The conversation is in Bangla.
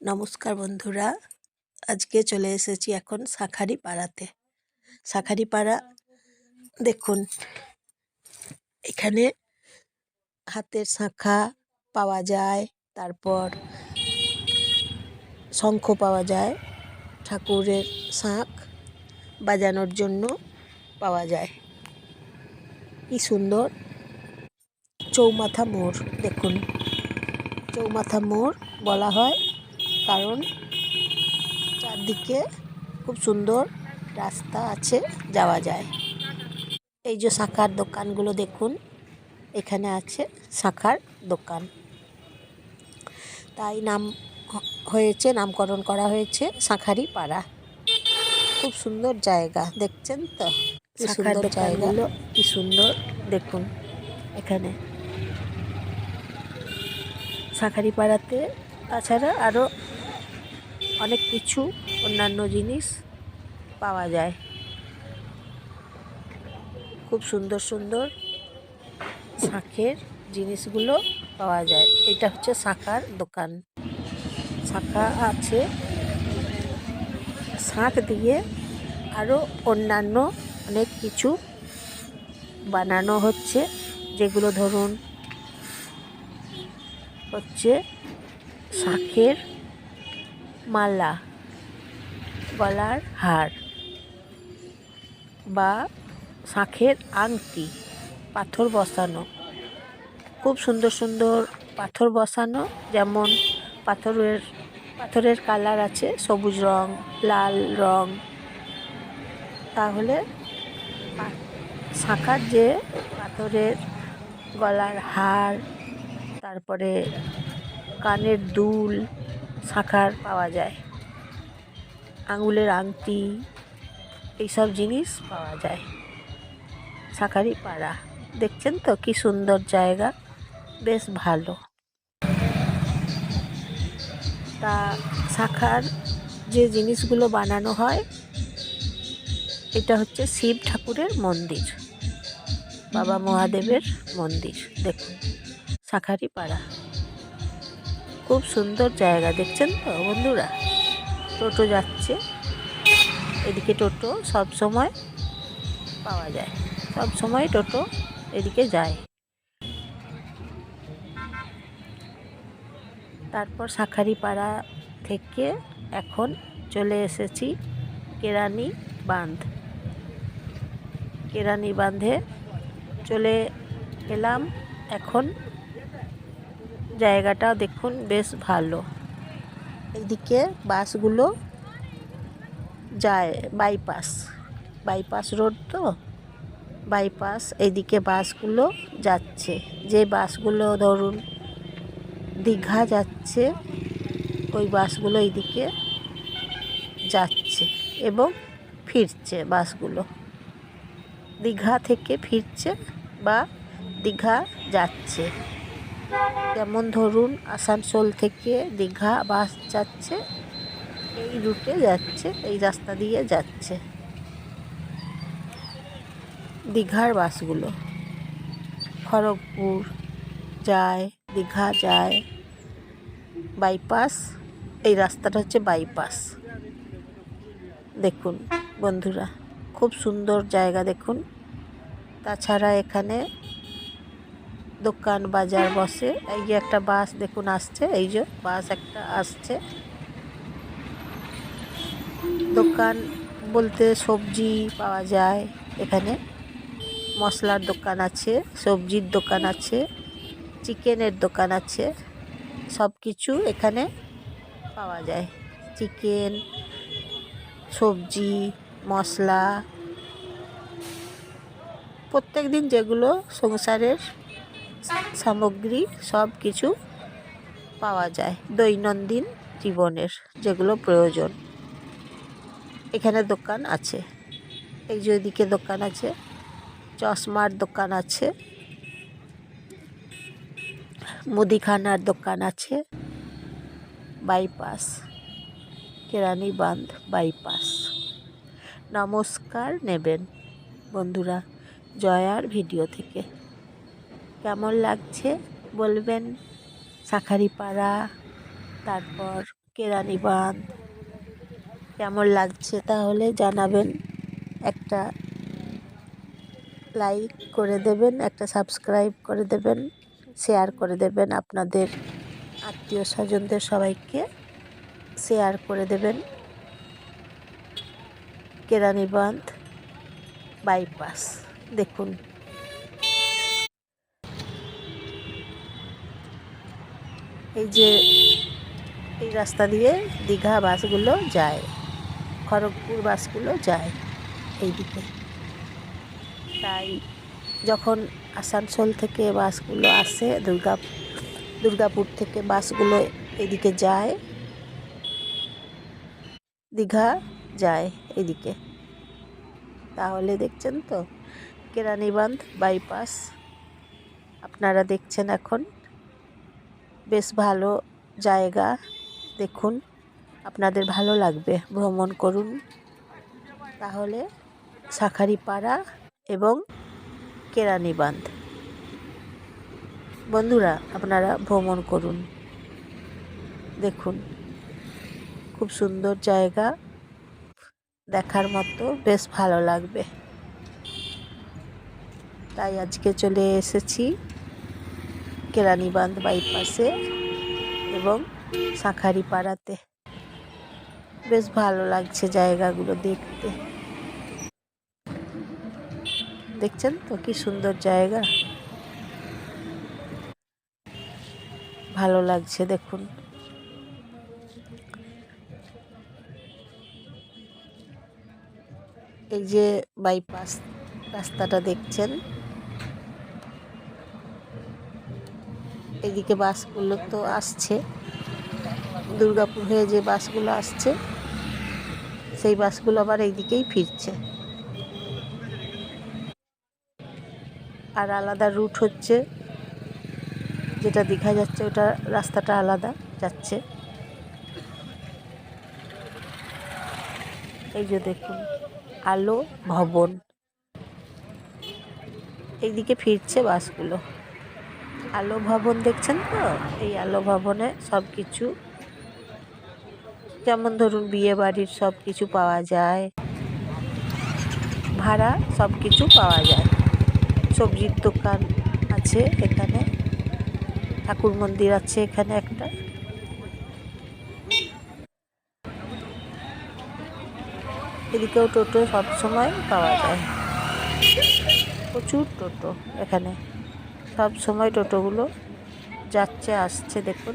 নমস্কার বন্ধুরা। আজকে চলে এসেছি এখন শাখারি পাড়াতে শাখারি পাড়া দেখুন, এখানে হাতের শাঁখা পাওয়া যায়, তারপর শঙ্খ পাওয়া যায়, ঠাকুরের শাঁখ বাজানোর জন্য পাওয়া যায়। কি সুন্দর! চৌমাথা মোড়, দেখুন, চৌমাথা মোড় বলা হয়। কারণ চারদিকে খুব সুন্দর রাস্তা আছে যাওয়া যায়। এই যে শাখার দোকানগুলো দেখুন এখানে আছে শাখার দোকান। তাই নাম হয়েছে নামকরণ করা হয়েছে শাঁখারি পাড়া খুব সুন্দর জায়গা দেখছেন তো? সুন্দর জায়গা। দোকানগুলো কি সুন্দর দেখুন। এখানে শাঁখারি পাড়াতে তাছাড়া আরও অনেক কিছু, অন্যান্য জিনিস পাওয়া যায়। খুব সুন্দর সুন্দর শাঁখের জিনিসগুলো পাওয়া যায়। এটা হচ্ছে শাঁখার দোকান। শাঁখা আছে। শাঁখ দিয়ে আরও অন্যান্য অনেক কিছু বানানো হচ্ছে, যেগুলো ধরুন হচ্ছে শাঁখের মালা, গলার হার বা শাঁখের আংটি, পাথর বসানো। খুব সুন্দর সুন্দর পাথর বসানো, যেমন পাথরের পাথরের কালার আছে, সবুজ রং, লাল রং। তাহলে শাঁখার যে পাথরের গলার হার, তারপরে কানের দুল, শাঁখার পাওয়া যায়। আঙুলের আংটি, এইসব জিনিস পাওয়া যায়। শাঁখারি পাড়া। দেখছেন তো কি সুন্দর জায়গা? বেশ ভালো। তা শাঁখার যে জিনিসগুলো বানানো হয়, এটা হচ্ছে শিব ঠাকুরের মন্দির। বাবা মহাদেবের মন্দির। দেখুন শাঁখারি পাড়া। খুব সুন্দর জায়গা, দেখছেন তো বন্ধুরা? টোটো যাচ্ছে। এদিকে টোটো সব সময় পাওয়া যায়। সব সময় টোটো এদিকে যায়। তারপর শাঁখারি পাড়া থেকে এখন চলে এসেছি কেরানি বাঁধ। কেরানি বাঁধে চলে এলাম এখন জায়গাটা দেখুন, বেশ ভালো। এদিকে বাসগুলো যায় বাইপাস বাইপাস রোড তো? বাইপাস এইদিকে বাসগুলো যাচ্ছে। যে বাসগুলো ধরুন দীঘা যাচ্ছে, ওই বাসগুলো এইদিকে যাচ্ছে এবং ফিরছে বাসগুলো। দীঘা থেকে ফিরছে বা দীঘা যাচ্ছে। যেমন ধরুন, আসানসোল থেকে দীঘা বাস যাচ্ছে, এই রুটে যাচ্ছে, এই রাস্তা দিয়ে যাচ্ছে দীঘার বাসগুলো। খড়গপুর যায়, দীঘা যায়, বাইপাস, এই রাস্তাটা হচ্ছে বাইপাস। দেখুন বন্ধুরা, খুব সুন্দর জায়গা দেখুন। তাছাড়া এখানে দোকান বাজার বসে। এই যে একটা বাস দেখুন আসছে, এই যে বাস একটা আসছে। দোকান বলতে সবজি পাওয়া যায় এখানে। মশলার দোকান আছে, সবজির দোকান আছে, চিকেনের দোকান আছে। সব কিছু এখানে পাওয়া যায়। চিকেন, সবজি, মশলা। প্রত্যেক দিন যেগুলো সংসারের সামগ্রী সব কিছু পাওয়া যায় দৈনন্দিন জীবনের, যেগুলো প্রয়োজন। এখানে দোকান আছে। এই যে ওইদিকে দোকান আছে। চশমার দোকান আছে। মুদিখানার দোকান আছে। বাইপাস কেরানি বাঁধ বাইপাস। নমস্কার নেবেন বন্ধুরা, জয়ার ভিডিও থেকে। কেমন লাগছে বলবেন? শাখারিপাড়া, তারপর কেরানি বাঁধ কেমন লাগছে তাহলে জানাবেন। একটা লাইক করে দেবেন, একটা সাবস্ক্রাইব করে দেবেন শেয়ার করে দেবেন আপনাদের আত্মীয় স্বজনদের সবাইকে। শেয়ার করে দেবেন। কেরানি বাঁধ বাইপাস দেখুন। এই যে এই রাস্তা দিয়ে দীঘা বাসগুলো যায়, খড়গপুর বাসগুলো যায় এই দিকে তাই যখন আসানসোল থেকে বাসগুলো আসে, দুর্গা, দুর্গাপুর থেকে বাসগুলো এদিকে যায়, দীঘা যায় এদিকে। তাহলে দেখছেন তো কেরানীবান্ধ বাইপাস। আপনারা দেখছেন এখন বেশ ভালো জায়গা। দেখুন, আপনাদের ভালো লাগবে। ভ্রমণ করুন। তাহলে শাখারিপাড়া এবং কেরানীবান্ধ বন্ধুরা, আপনারা ভ্রমণ করুন। দেখুন, খুব সুন্দর জায়গা। দেখার মতো বেশ ভালো লাগবে। তাই আজকে চলে এসেছি। কেরানীবান্ধ বাইপাসে এবং শাঁখারি পাড়াতে বেশ ভালো লাগছে জায়গাগুলো দেখতে। দেখছেন তো কি সুন্দর জায়গা? ভালো লাগছে দেখুন। এই যে বাইপাস রাস্তাটা দেখছেন? এদিকে বাসগুলো তো আসছে। দুর্গাপুর হয়ে যে বাসগুলো আসছে, সেই বাসগুলো আবার এইদিকেই ফিরছে। আর আলাদা রুট হচ্ছে, যেটা দীঘা যাচ্ছে, ওটা রাস্তাটা আলাদা যাচ্ছে। এই যে দেখুন, আলো ভবন। এইদিকে ফিরছে বাসগুলো। আলো ভবন দেখছেন তো? এই আলো ভবনে সব কিছু যেমন ধরুন বিয়ে বাড়ির সব কিছু পাওয়া যায়। ভাড়া সব কিছু পাওয়া যায়। সবজির দোকান আছে এখানে। ঠাকুর মন্দির আছে এখানে একটা। এদিকেও টোটো সবসময় পাওয়া যায়। প্রচুর টোটো এখানে। সব সময় টোটোগুলো যাচ্ছে আসছে দেখুন।